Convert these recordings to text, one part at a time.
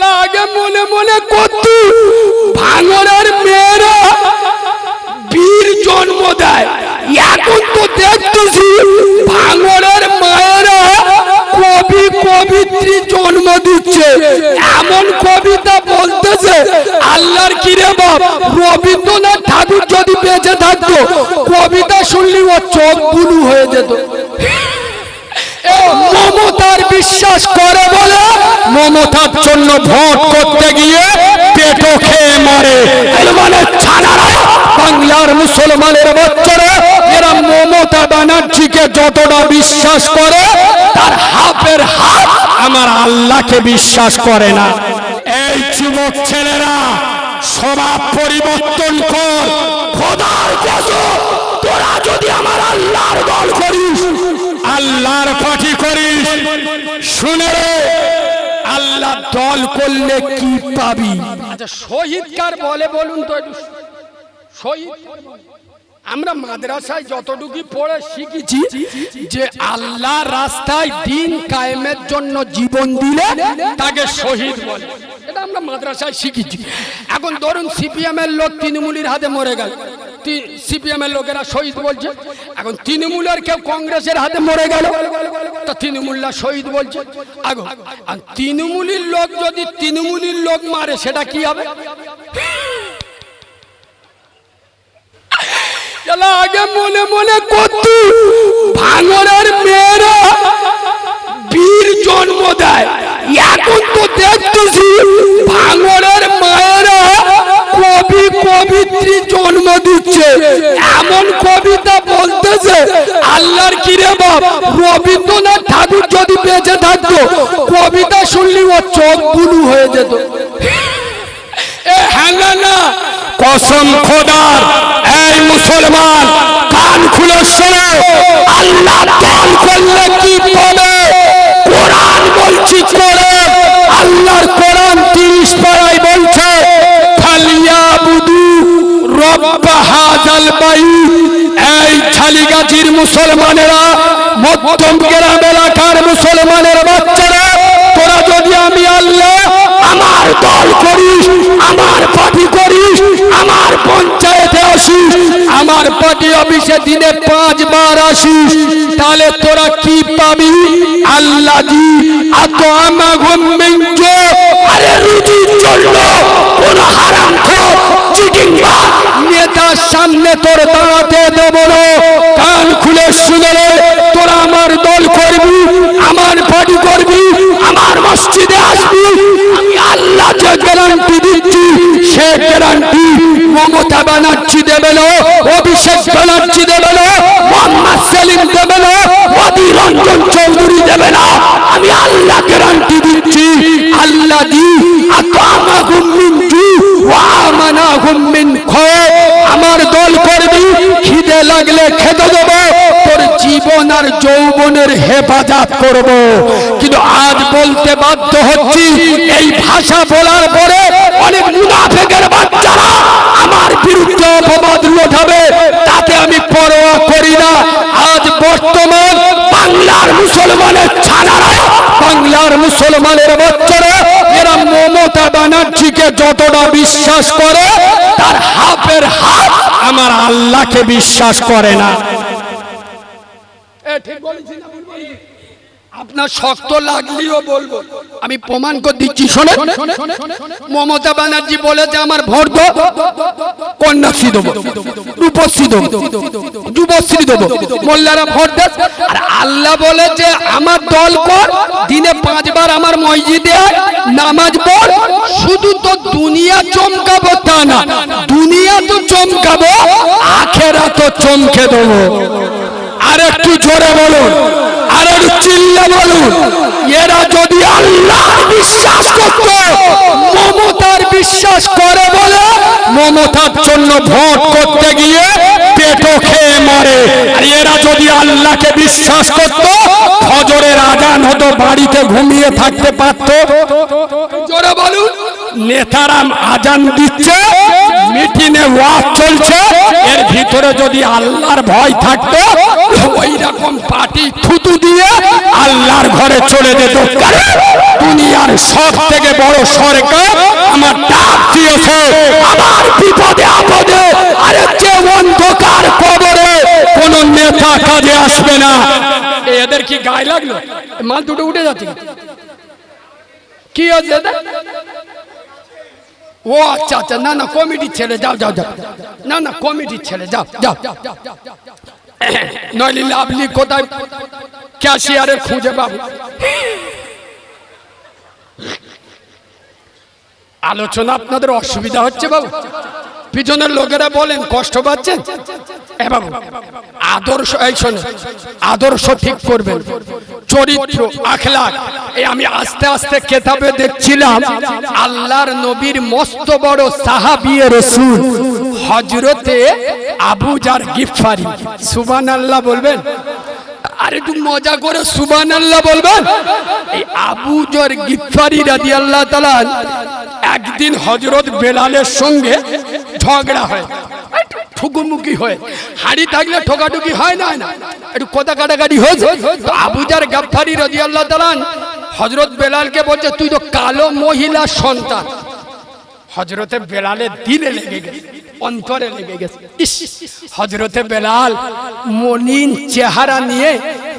আগে মনে মনে করত ভাঙরের মেয়েরা বীর জন্ম দেয়। এখন তো দেখতেছি ভাঙরের মায়েরা কবি কবিত্রী জন্ম দিচ্ছে। এমন কবিতা বলতেছে, আল্লাহর কিরে বাপ, রবীন্দ্রনাথ ঠাকুর যদি বেঁচে থাকতো, কবিতা শুনলি ও চোখ বুলু হয়ে যেত। মমতার বিশ্বাস করে বলে? মমতার জন্য ভোট করতে গিয়ে পেটো খেয়ে মারে। ছাড়ারা বাংলার মুসলমানের বাচ্চারা এরা মমতা ব্যানার্জিকে যতটা বিশ্বাস করে তার হাফের হাফ আমার আল্লাহকে বিশ্বাস করে না। এই যুবক ছেলেরা স্বভাব পরিবর্তন কর। খোদার তোরা যদি আমার আল্লাহর দল করিস আল্লাহর পাঠি করিস শুনে রে। আল্লাহ দল করলে কি পাবি? আচ্ছা শহীদ কার বলে বলুন তো শহীদ। আমরা মাদ্রাসায় যতটুকু পড়ে শিখেছি যে আল্লাহ রাস্তায় দিন কায়েমের জন্য জীবন দিলে তাকে শহীদ বলে। এটা আমরা মাদ্রাসায় শিখেছি। এখন ধরুন সিপিএম এর লোক তৃণমূলের হাতে মরে গেল। সিপিএম এর লোকেরা শহীদ বলছে। এখন তৃণমূলের কেউ কংগ্রেসের হাতে মরে গেল। তা তৃণমূলরা শহীদ বলছে। এখন আর তৃণমূলের লোক যদি তৃণমূলের লোক মারে, সেটা কি হবে? আগে মনে মনে করত ভাঙরের মেয়েরা বীর জন্ম দেয়। এখন তো দেখতেছি ভাঙরের মায়েরা কবি কবিত্রী জন্ম দিচ্ছে। এমন কবিতা বলতেছে, আল্লাহর কিরে বাপ, রবীন্দ্রনাথ ঠাকুর যদি বেঁচে থাকতো, কবিতা শুনলি ও চোখ বুলু হয়ে যেত এ হ্যাঙ্গা না কসম খোদার এই মুসলমান কান খুলে শোনো আল্লাহ দান করলে কি পাবে কোরআন বলছি করে আল্লাহর কোরআন তিরিশ পাড়ায় বলছে খালিয়া বুদু রব্ব হাজাল বাই এই ছালিগাছির মুসলমানেরা, মধ্যম গ্রাম এলাকার মুসলমানের বাচ্চারা, তোরা যদি আমি আল্লাহ আমার দল করিস, আমার পার্টি করিস, আমার পঞ্চায়েতে আসিস, আমার পার্টি অফিসে দিনে পাঁচবার আসিস, তাহলে তোরা কি পাবি? আল্লাহ জি, আত আমা ঘুমিঞ্জো আরে রুজির জন্য কোন হারাম খোর নেতার সামনে তোর দাঁড়াতে দেব কান খুলে শুনে তোরা আমার দল করবি, আমার পার্টি করবি, আমার মসজিদে আসবি। আমি আল্লাহ গ্যারান্টি দিচ্ছি, সে সেলিম রঞ্জন চৌধুরী দেবে না। আমি আল্লাহ আল্লাহ দি জু আমার দল করবি, খিদে লাগলে খেতে দেবো। তোর জীবন আর যৌবনের হেফাজত করব। কিন্তু আজ বলতে বাধ্য হচ্ছি, এই ভাষা বলার পরে অনেক মুনাফেকের বাচ্চারা আমার বিরুদ্ধে অপবাদ লোটাবে তাতে আমি পরোয়া করি না। আজ বর্তমান বাংলার মুসলমানের ছাড়ারা বাংলার মুসলমানের বাচ্চারা মমতা ব্যানার্জিকে যতটা বিশ্বাস করে তার হাফের হাফ আমার আল্লাহকে বিশ্বাস করে না। আপনার শক্ত লাগলেও বলব। আমি প্রমাণ করে দিচ্ছি শোনে মমতা ব্যানার্জি বলেছে আমার ভোট দো কন্যাশ্রী দেবো রূপশ্রী দেবো যুবশ্রী দেবো মোল্লারা ভোট দেয় আর আল্লাহ বলে যে আমার দল কর দিনে পাঁচবার আমার মসজিদে নামাজ পড়। শুধু তো দুনিয়া চমকাবো তা না দুনিয়া তো চমকাবো আখেরা তো চমকে দেবো। আর একটু জোরে বলুন। আর চিল্লে বলুন, এরা যদি আল্লাহ বিশ্বাস করত, মমতার বিশ্বাস করে বলে মমতার জন্য ভোট করতে গিয়ে পেটো খেয়ে মরে? আর এরা যদি আল্লাহকে বিশ্বাস করত ফজরের আজান হতো বাড়িতে ঘুমিয়ে থাকতে পারত। জোরে বলুন। নেতারা আজান দিচ্ছে মিটিংয়ে ওয়াজ চলছে এর ভিতরে যদি আল্লাহর ভয় থাকতো ওই রকম পার্টি থুতু দিয়ে আল্লাহর ঘরে চলে যেত। দুনিয়ার সব থেকে বড় সরকার আমার ডাক দিয়েছে। আমার বিপদে, আপদে, আরে যে অন্ধকার কবরে কোন নেতা কাজে আসবে না। এদের কি গায়ে লাগল? মাল দুটো উঠে যাচ্ছে কি? হচ্ছে? ও আচ্ছা আচ্ছা না না কমিটির ছেলে যাও যাও যাও। না না কমিটির ছেলে যাও যাও। নইলে লাভলি কোথায় ক্যাশিয়ারে খুঁজে পাবো আলোচনা আপনাদের অসুবিধা হচ্ছে বাবু। পিছনের লোকেরা বলেন, কষ্ট পাচ্ছেন? এ বাবু, আদর্শ, এই শোনে আদর্শ ঠিক করবেন। চরিত্র আখলাক এই আমি আস্তে আস্তে কেতাবে দেখছিলাম, আল্লাহর নবীর মস্ত বড় সাহাবিয়ে রসুল। হজরতে আবুজার গিফারি সুবান আল্লাহ বলবেন? আর একটু মজা করে সুবান আল্লাহ বলবেন? এই আবু জর গিফারি রাজি আল্লাহ তালা একদিন হজরত বেলালের সঙ্গে ঝগড়া হয় ঠুকুমুকি হয়। হাড়ি থাকলে ঠোকাঠুকি হয় না একটু কথা কাটাকাটি হয়েছে তো আবুজার গাফারি রাজি আল্লাহ তালান হজরত বেলালকে বলছে, তুই তো কালো মহিলা সন্তান। হজরতে বেলালের দিলে লেগে গেছে, অন্তরে লেগে গেছে ইস হজরতে বেলাল মনিন চেহারা নিয়ে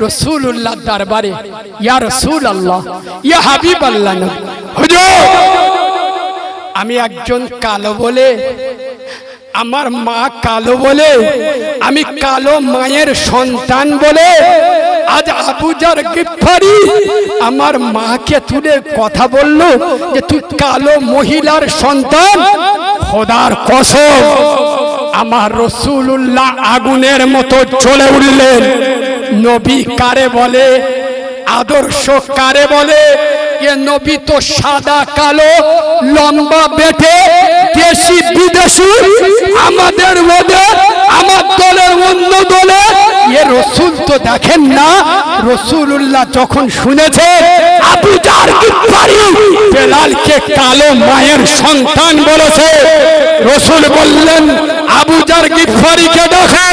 রসুল উল্লাহ দরবারে, ইয়া রসুল আল্লাহ ইয়া হাবিব আল্লাহ। আমি একজন কালো বলে, আমার মা কালো বলে, আমি কালো মায়ের সন্তান বলে আজ আবুজার গিফারি আমার মাকে তুলে কথা বলল যে তুই কালো মহিলার সন্তান, খোদার কসম, আমার রসুল্লাহ আগুনের মতো চলে উঠলেন। নবী কারে বলে? আদর্শ কারে বলে? এ নবী তো সাদা, কালো, লম্বা বেটে, দেশি বিদেশি, আমাদের ওদের আমার দলের অন্য দলে এ রসুল তো দেখেন না। রসুল্লাহ যখন শুনেছে গিফারি বেলালকে কালো মায়ের সন্তান বলেছে। রসুল বললেন আবুজার গিফারিকে দেখো।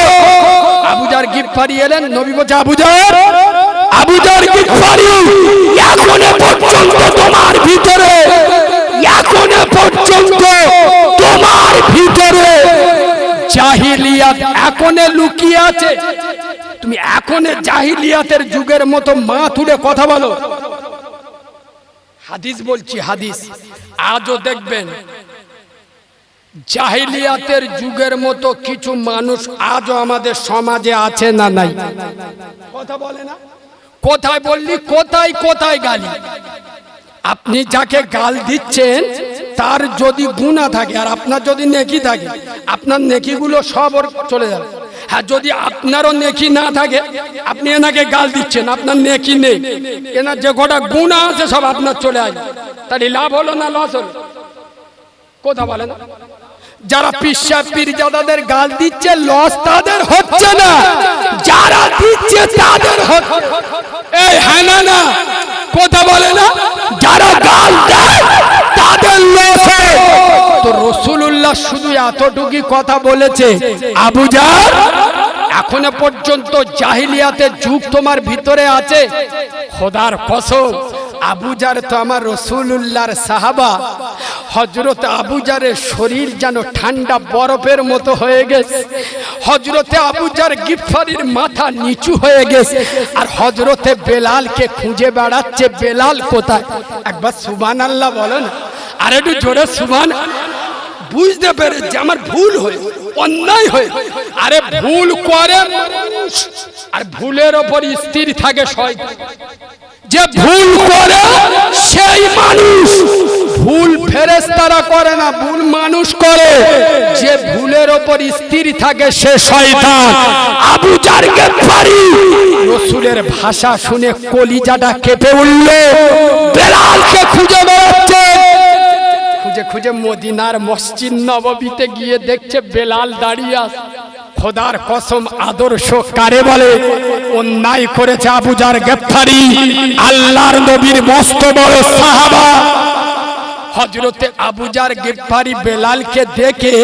আবুজার গিফারি এলেন, নবী বলছে আবুজার আবুজার গিফারি এখনও পর্যন্ত তোমার ভিতরে, এখনও পর্যন্ত তোমার ভিতরে জাহিলিয়াত এখনও লুকিয়ে আছে। এখনও জাহিলিয়াতের যুগের মতো মা তুলে কথা বলো। হাদিস বলছি, হাদিস। আজও দেখবেন, জাহিলিয়াতের যুগের মতো কিছু মানুষ আজও আমাদের সমাজে আছে না নাই? কথা বলে না? কোথায় বললি? কোথায় কোথায় গালি? আপনি যাকে গাল দিচ্ছেন, তার যদি গুণা থাকে আর আপনার যদি নেকি থাকে, আপনার নেকিগুলো সব চলে যাবে। হ্যাঁ যদি আপনারও নেকি না থাকে, আপনি এনাকে গাল দিচ্ছেন, আপনার নেকি নেই। এনার যে কটা গুণা আছে সব আপনার চলে আসবে তাহলে লাভ হলো না লস হলো? কথা বলে না। যারা পিসা পীরজাদাদের গাল দিচ্ছে লস তাদের হচ্ছে না। যারা দিচ্ছে, তাদের হচ্ছে। এই হ্যাঁ না না কথা বলে না? যারা গাল দেয়, তাদের লস। তো রসুল্লাহ শুধু এতটুকু কথা বলেছে। আবুজার এখনও পর্যন্ত জাহিলিয়াতের যুগ তোমার ভিতরে আছে? খোদার কসম আবুজার তো আমার রসুল্লাহর সাহাবা। হজরত আবুজারের শরীর যেন ঠান্ডা বরফের মতো হয়ে গেছে। হজরতে আবুজার গিফারির মাথা নিচু হয়ে গেছে। আর হজরতে বেলালকে খুঁজে বেড়াচ্ছে, বেলাল কোথায়? একবার সুবান আল্লাহ বলেন। আর একটু জোরে সুবান বুঝতে পেরেছি, আমার ভুল হয়ে, অন্যায় হয়ে। আরে ভুল করে মানুষ। আর ভুলের ওপর স্থির থাকে যে ভুল করে সেই মানুষ। ভুল ফেরেস তারা করে না, ভুল মানুষ করে। যে ভুলের ওপর স্থির থাকে সে শয়তান। আবু জারকে পারি। রসুলের ভাষা শুনে কলিজাটা কেঁপে উঠল। বেলালকে খুঁজে বেড়াচ্ছে। খুঁজে খুঁজে মদিনার মসজিদ নববীতে গিয়ে দেখছে বেলাল দাঁড়িয়ে খোদার কসম আদর্শ কারে বলে? অন্যায় করেছে আবুজার গ্রেফতারি আল্লাহর নবীর মস্ত বড় সাহাবা। হজরতে আবুজার গ্রেফতারি বেলালকে দেখে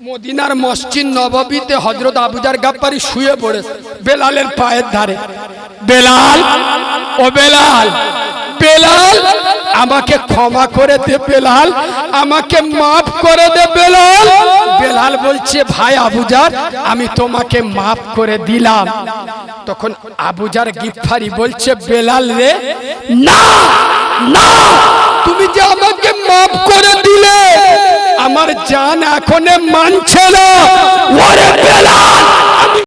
মদিনার মসজিদ নববীতে হজরত আবুজার গাপ্পারি শুয়ে পড়েছে বেলালের পায়ের ধারে। বেলাল, ও বেলাল বেলাল, আমাকে ক্ষমা করে দে বেলাল, আমাকে মাফ করে দে বেলাল। বেলাল বলছে, ভাই আবুজার, আমি তোমাকে মাফ করে দিলাম। তখন আবুজার গিফারি বলছে, বেলাল রে, না না, তুমি যে আমাকে মাফ করে দিলে, আমার জান এখন মানছে না। ওরে বেলাল